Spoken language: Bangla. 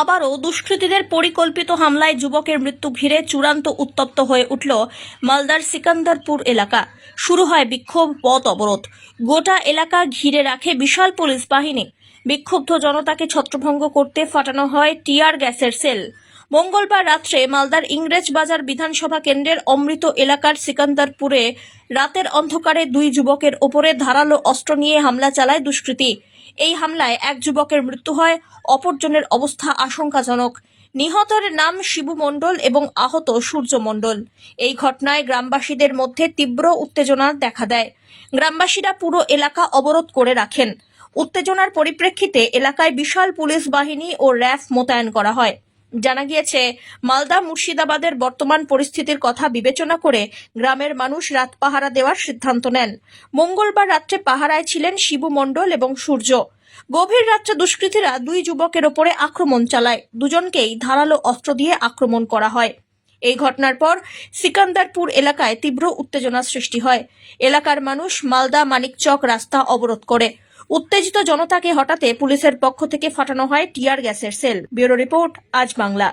আবারও দুষ্কৃতীদের পরিকল্পিত হামলায় যুবকের মৃত্যু ঘিরে চূড়ান্ত উত্তপ্ত হয়ে উঠল মালদার সিকান্দারপুর এলাকা। শুরু হয় বিক্ষোভ, পথ অবরোধ। গোটা এলাকা ঘিরে রাখে বিশাল পুলিশ বাহিনী। বিক্ষুব্ধ জনতাকে ছত্রভঙ্গ করতে ফাটানো হয় টিয়ার গ্যাসের সেল। মঙ্গলবার রাত্রে মালদার ইংরেজ বাজার বিধানসভা কেন্দ্রের অমৃত এলাকার সিকান্দারপুরে রাতের অন্ধকারে দুই যুবকের ওপরে ধারালো অস্ত্র নিয়ে হামলা চালায় দুষ্কৃতী। এই হামলায় এক যুবকের মৃত্যু হয়। অপরজনের অবস্থা আশঙ্কাজনক। নিহতের নাম শিবু মণ্ডল এবং আহত সূর্য মণ্ডল। এই ঘটনায় গ্রামবাসীদের মধ্যে তীব্র উত্তেজনা দেখা দেয়। গ্রামবাসীরা পুরো এলাকা অবরোধ করে রাখেন। উত্তেজনার পরিপ্রেক্ষিতে এলাকায় বিশাল পুলিশ বাহিনী ও র্যাফ মোতায়েন করা হয়। জানা গিয়েছে, মালদা মুর্শিদাবাদের বর্তমান পরিস্থিতির কথা বিবেচনা করে গ্রামের মানুষ রাত পাহারা দেওয়ার সিদ্ধান্ত নেন। মঙ্গলবার রাত্রে পাহারায় ছিলেন শিবু মণ্ডল এবং সূর্য। গভীর রাত্রে দুষ্কৃতীরা দুই যুবকের ওপরে আক্রমণ চালায়। দুজনকেই ধারালো অস্ত্র দিয়ে আক্রমণ করা হয়। এই ঘটনার পর সিকান্দারপুর এলাকায় তীব্র উত্তেজনা সৃষ্টি হয়। এলাকার মানুষ মালদা মানিকচক রাস্তা অবরোধ করে। উত্তেজিত জনতাকে হটাতে পুলিশের পক্ষ থেকে ফাটানো হয় টিয়ার গ্যাসের সেল। ব্যুরো রিপোর্ট, আজ বাংলা।